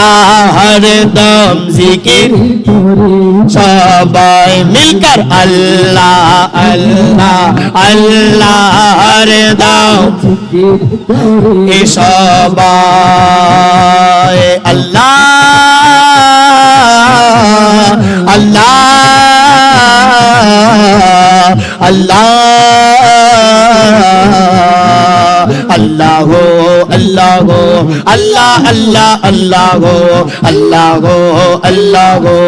আল্লাহ হরদম জিকির। সবাই মিলকর আল্লাহ আল্লাহ আল্লাহ হরদম এ সবাই আল্লাহ আল্লাহ আল্লাহ আল্লাহ। আল্লাহ গো আল্লাহ আল্লাহ আল্লাহ গো আল্লাহ গো আল্লাহ গো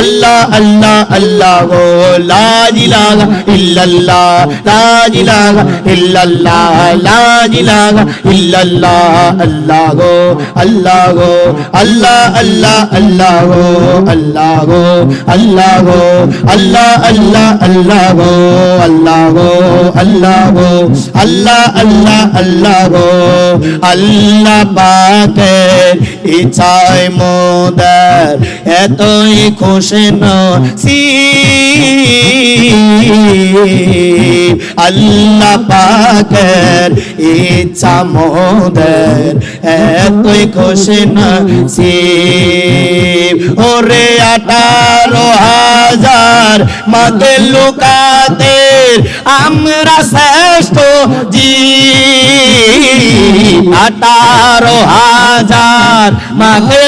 আল্লাহ আল্লাহ আল্লাহ গো লা ইলাহা ইল্লাল্লাহ লা ইলাহা ইল্লাল্লাহ লা ইলাহা ইল্লাল্লাহ আল্লাহ গো আল্লাহ গো আল্লাহ আল্লাহ আল্লাহ গো আল্লাহ গো আল্লাহ গো আল্লাহ আল্লাহ আল্লাহ গো আল্লাহ গো আল্লাহ গো আল্লাহ আল্লাহ আল্লাহ গো আল্লাহ পাকের ইচ্ছায় মোদার এতই খুশি নসি আল্লাহ পাকের ইচ্ছা মোদের এতই খুশি নসি ওরে আঠারো হাজার মাকে লুকাতে আমরা শ্রেষ্ঠ জি আঠারো হাজার মাকে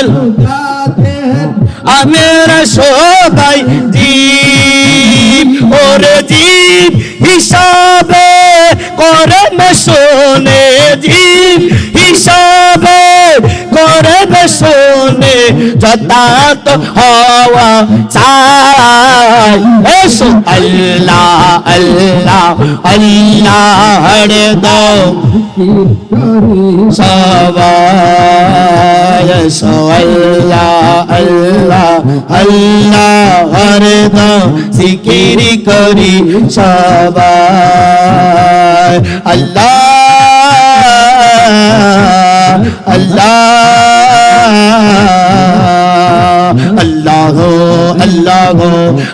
আমরা সবাই জীব। ওরে জীব হিসাবে করে না শোনে জীব হিসাবে করে না শোনে যথাত হওয়া চাই। এসো আল্লাহ আল্লাহ আল্লাহ দাও সবাই। এসো আল্লাহ আল্লাহ। আল্লাহ হরে দাও সিকিরি করি সবাই। আল্লাহ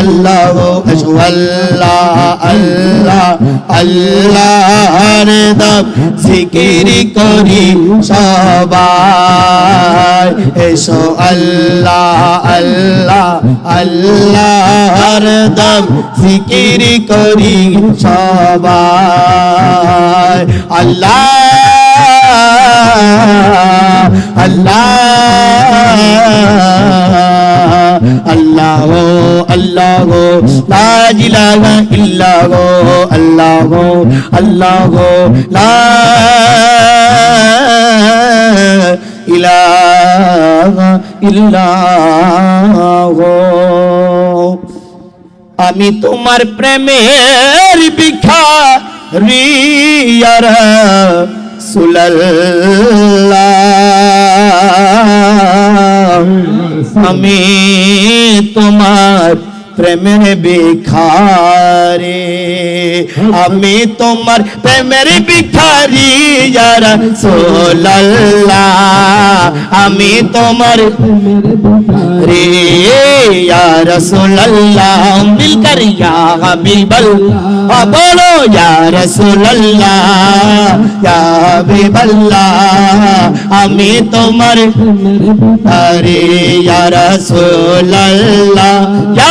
আল্লাহ আল্লাহ আল্লাহ, আল্লাহর দাম জিকির করি সবাই। এসো আল্লাহ আল্লাহ, আল্লাহর দাম জিকির করি সবাই। আল্লাহ আল্লাহ আল্লাহ আল্লাহ লা ইলাহা ইল্লাহ আল্লাহ আল্লাহ লা ইলাহা ইল্লাহ আমি তোমার প্রেমের ভিখারিয়ার সুলাল্লাহ আমি তোমার প্রেমের ভিখারি আমি তোমার প্রেমের ভিখারি যারা সোলাল্লা আমি তোমার রে यार सोल्लाह मिलकर या बीबल बोलो यार सोल्लाह या बीबल्ला আমি তোমার अरे यार सोल्लाह या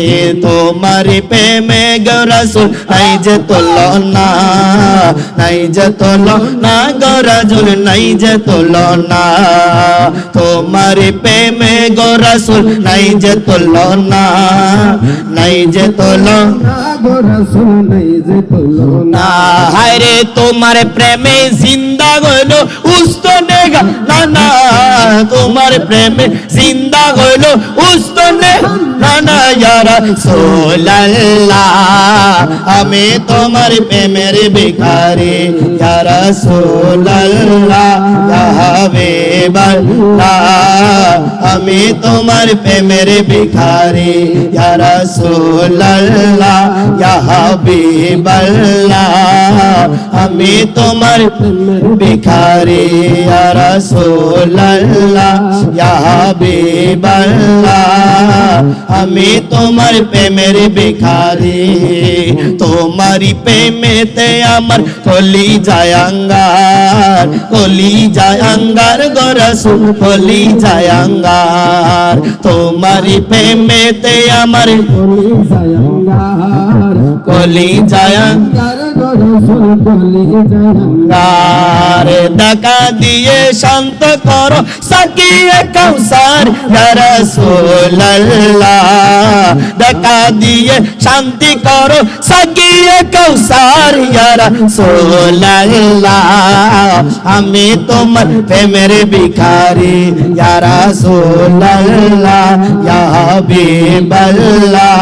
তোমার প্রেমে গো নাই যে তুলনা নাই যে তুলনা গো রাসূল, নাই যে তুলনা তোমার প্রেমে গো নাই যে তুলনা নাই যে তুলনা গো নাই যে তুলনা না। হায়রে তোমার প্রেমে জিন্দা হইল উস্ত নেগা না না তোমার প্রেমে জিন্দা হইল উস্ত নে না না ইয়ারা সোলাল্লাহ আমি তোমার প্রেমের ভিখারি ইয়ারা সোলাল্লাহ আমি তোমার প্রেমের ভিখারি ইয়ারা সোলাল্লাহ হাবিবাল্লাহ আমি তোমার ভিখারি ইয়া রাসূলুল্লাহ ইয়া হাবিবাল্লাহ আমি তোমার প্রেমের ভিখারি তোমারই প্রেমেতে আমার কলি জায়াঙ্গার কলি জায়াঙ্গার গো রাসূল কলি জায়াঙ্গার তোমারই প্রেমেতে আমার কলি জায়াঙ্গার কলি জায়াঙ্গার গারে ডাকা দিয়ে শান্ত করো, সাকিয়ে কৌসার রাসূলুল্লাহ। ডাকা দিয়ে শান্তি করো, সাকিয়ে কৌসার রাসূলুল্লাহ। আমি তোমার প্রেমের ভিখারি রাসূলুল্লাহ, ইয়া হাবিবাল্লাহ।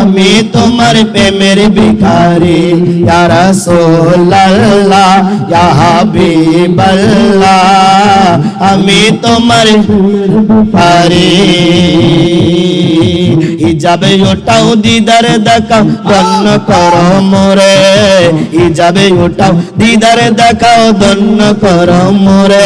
আমি তোমার প্রেমের ভিখারি ইয়া রাসূলুল্লাহ ইয়া হাবিবাল্লাহ। আমি তোমার পারি হিজাবে ওটাও দিদার দেখা, ধন্য করো মোরে। হিজাবে ওটাও দিদার দেখাও ধন্য করো মোরে।